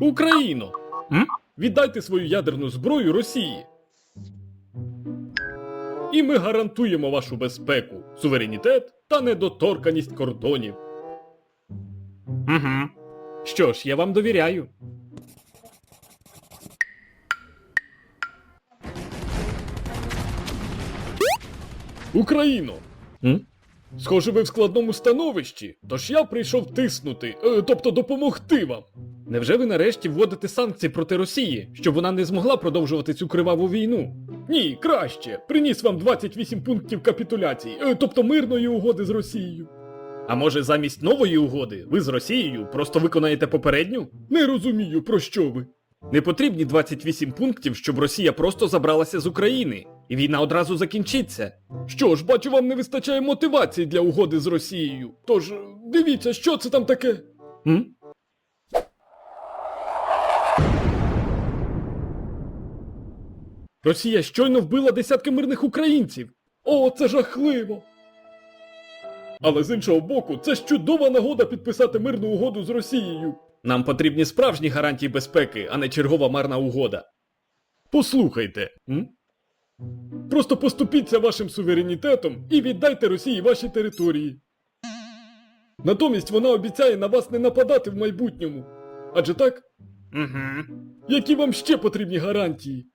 Україно! М? Віддайте свою ядерну зброю Росії. І ми гарантуємо вашу безпеку, суверенітет та недоторканість кордонів. Угу. Що ж, я вам довіряю. Україно! М? Схоже, ви в складному становищі, тож я прийшов тиснути, е, тобто допомогти вам. Невже ви нарешті вводите санкції проти Росії, щоб вона не змогла продовжувати цю криваву війну? Ні, краще. Приніс вам 28 пунктів капітуляції, е, тобто мирної угоди з Росією. А може, замість нової угоди ви з Росією просто виконаєте попередню? Не розумію, про що ви. Не потрібні 28 пунктів, щоб Росія просто забралася з України, і війна одразу закінчиться. Що ж, бачу, вам не вистачає мотивації для угоди з Росією. Тож, дивіться, що це там таке. М? Росія щойно вбила десятки мирних українців. О, це жахливо. Але з іншого боку, це ж чудова нагода підписати мирну угоду з Росією. Нам потрібні справжні гарантії безпеки, а не чергова марна угода. Послухайте. М? Просто поступіться вашим суверенітетом і віддайте Росії ваші території. Натомість вона обіцяє на вас не нападати в майбутньому. Адже так? Угу. Які вам ще потрібні гарантії?